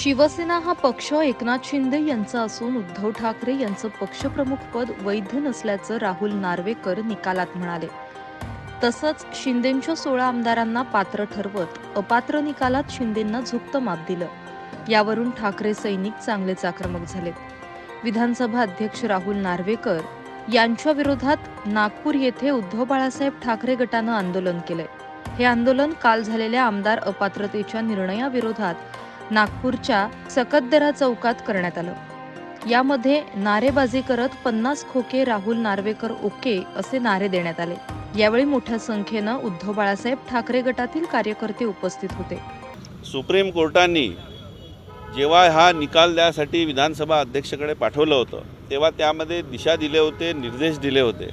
शिवसेना हा पक्ष एकनाथ शिंदे यांचा असून उद्धव ठाकरे यांचं पक्षप्रमुख पद वैध नसल्याचं राहुल नार्वेकर निकालात म्हणाले. तसंच शिंदेंच्या सोळा आमदारांना पात्र ठरवत अपात्र निकालात शिंदेंना झुक्त माप दिलं. यावरून ठाकरे सैनिक चांगलेच आक्रमक झाले. विधानसभा अध्यक्ष राहुल नार्वेकर यांच्या विरोधात नागपूर येथे उद्धव बाळासाहेब ठाकरे गटानं आंदोलन केलंय. हे आंदोलन काल झालेल्या आमदार अपात्रतेच्या निर्णयाविरोधात नागपूरच्या सकतदरा चौकात करण्यात आलं. यामध्ये नारेबाजी करत पन्नास खोके राहुल नार्वेकर ओके असे नारे देण्यात आले. यावेळी मोठ्या संख्येनं उद्धव बाळासाहेब ठाकरे गटातील कार्यकर्ते उपस्थित होते. सुप्रीम कोर्टाने जेव्हा हा निकाल द्यासाठी विधानसभा अध्यक्षकडे पाठवलं होतं तेव्हा त्यामध्ये दिशा दिले होते निर्देश दिले होते.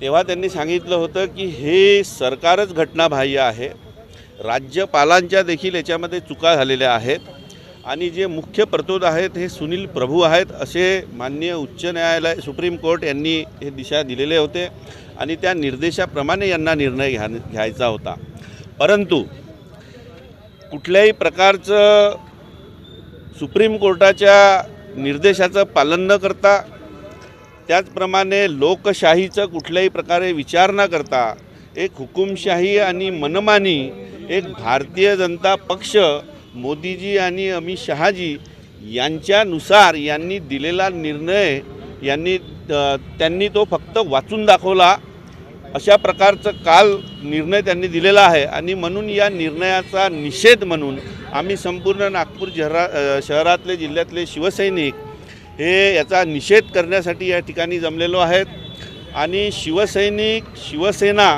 तेव्हा त्यांनी सांगितलं होतं की हे सरकारच घटनाबाह्य आहे. राज्यपालांच्या देखील याच्यामध्ये चुका झालेल्या आहेत. आणि जे मुख्य प्रतोद आहेत हे सुनील प्रभू आहेत असे माननीय उच्च न्यायालय सुप्रीम कोर्ट यांनी हे दिशा दिलेले होते. आणि त्या निर्देशाप्रमाणे यांना निर्णय घ्या घ्यायचा होता. परंतु कुठल्याही प्रकारचं सुप्रीम कोर्टाच्या निर्देशाचं पालन न करता त्याचप्रमाणे लोकशाहीचं कुठल्याही प्रकारे विचार न करता एक हुकुमशाही आणि मनमानी एक भारतीय जनता पक्ष मोदीजी आणि अमित शहाजी यांच्यानुसार यांनी दिलेला निर्णय यांनी त्यांनी तो फक्त वाचून दाखवला. अशा प्रकारचं काल निर्णय त्यांनी दिलेला आहे आणि म्हणून या निर्णयाचा निषेध म्हणून आम्ही संपूर्ण नागपूर शहरा शहरातले जिल्ह्यातले शिवसैनिक हे याचा निषेध करण्यासाठी या ठिकाणी जमलेलो आहेत. आणि शिवसैनिक शिवसेना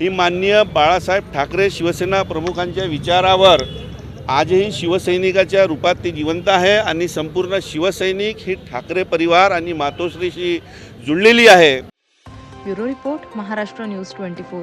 ही माननीय बाळासाहेब ठाकरे शिवसेना प्रमुखांच्या विचारावर आजही शिवसैनिकाच्या रूपात ती जिवंत आहे आणि संपूर्ण शिवसैनिक ही ठाकरे परिवार आणि मातोश्रीशी जुळलेली आहे. Bureau report Maharashtra news twenty four.